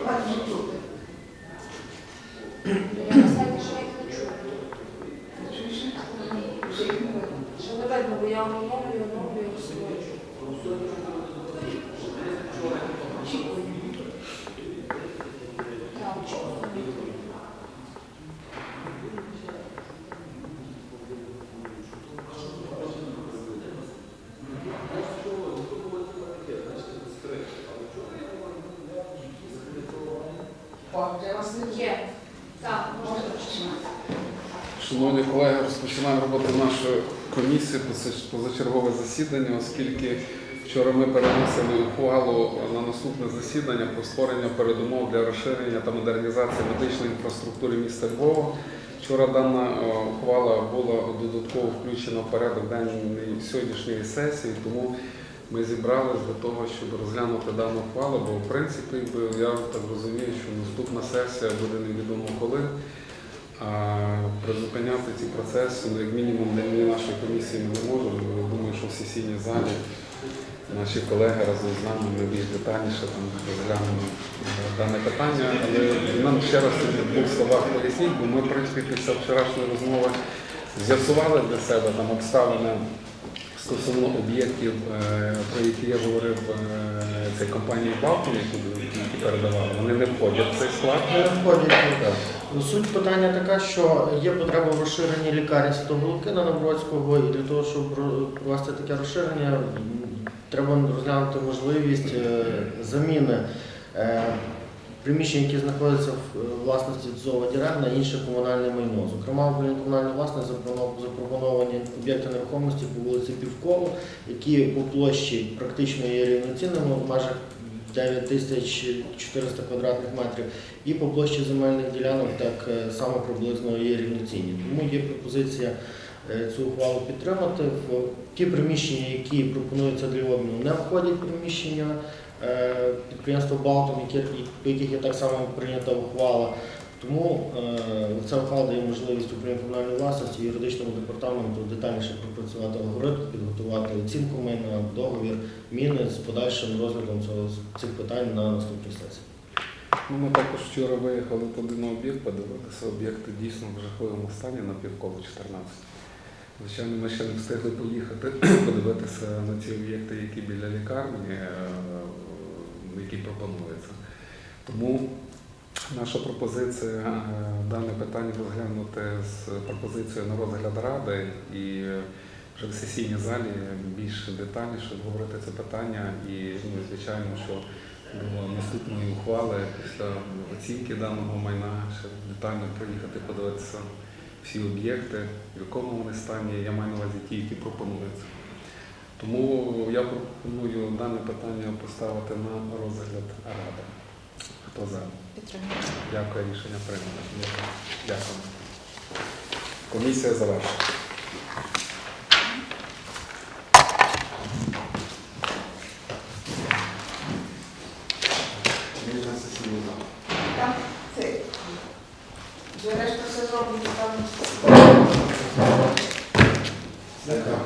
Ладно, тут. Я на сайті ще їх не чую. Чуєш? Вже їх не видно. Що не видно, бо я оновлюю, оновлюю, розсилаю. Очікую. Так, чого? О, для вас не є. Є. Так, Можна можна. починати. Шановні колеги, розпочинаємо роботу нашої комісії позачергове засідання, оскільки вчора ми переносили ухвалу на наступне засідання про створення передумов для розширення та модернізації медичної інфраструктури міста Львова. Вчора дана е, ухвала була додатково включена в порядок денний сьогоднішньої сесії, тому ми зібрались для того, щоб розглянути дану ухвалу, бо в принципі я так розумію, що наступна сесія буде невідомо коли. А призупиняти ці процеси, ну, як мінімум, на рівні нашої комісії ми не можемо. Я думаю, що в сесійній залі наші колеги разом з нами ми більш детальніше там розглянемо дане питання. Але нам ще раз в двох словах поясніть, бо ми, в принципі, після вчорашньої розмови з'ясували для себе там обставини стосовно об'єктів, е, про які я говорив е, це компанії Балтом, які, передавали. Вони не входять в цей склад. Не входять. Суть питання така, що є потреба в розширенні лікарні Святого Лукина Новгородського, і для того, щоб провести таке розширення, треба розглянути можливість е, заміни приміщень, які знаходяться в е, власності ЗОВА Дірек на інше комунальне майно. Зокрема, в управлінні комунальної власності запропоновані об'єкти нерухомості по вулиці Півколу, які по площі практично є рівноцінними в межах 9400 квадратних метрів і по площі земельних ділянок так е, само приблизно є рівноцінні. Тому є пропозиція цю ухвалу підтримати. Ті приміщення, які пропонуються для обміну, не входять приміщення е, підприємства Балтом, по яких є так само прийнята ухвала. Тому е, ця ухвала дає можливість управління комунальної власності юридичному департаменту детальніше пропрацювати алгоритм, підготувати оцінку майна, договір, міни з подальшим розглядом цих питань на наступній сесії. Ну, ми також вчора виїхали туди на об'єкт, подивилися об'єкти дійсно в жахливому стані на півколу 14. Звичайно, ми ще не встигли поїхати, подивитися на ці об'єкти, які біля лікарні, е, які пропонуються. Тому наша пропозиція е, дане питання розглянути з пропозицією на розгляд ради і вже в сесійній залі більш детальніше обговорити це питання. І ну, звичайно, що до наступної ухвали після оцінки даного майна ще детально приїхати подивитися всі об'єкти, в якому вони стані, я маю на увазі ті, які пропонуються. Тому я пропоную дане питання поставити на розгляд ради. Хто за? Підтримую. Дякую, рішення прийнято. Дякую. Комісія завершена. Там решта все зроблено, там. Дякую.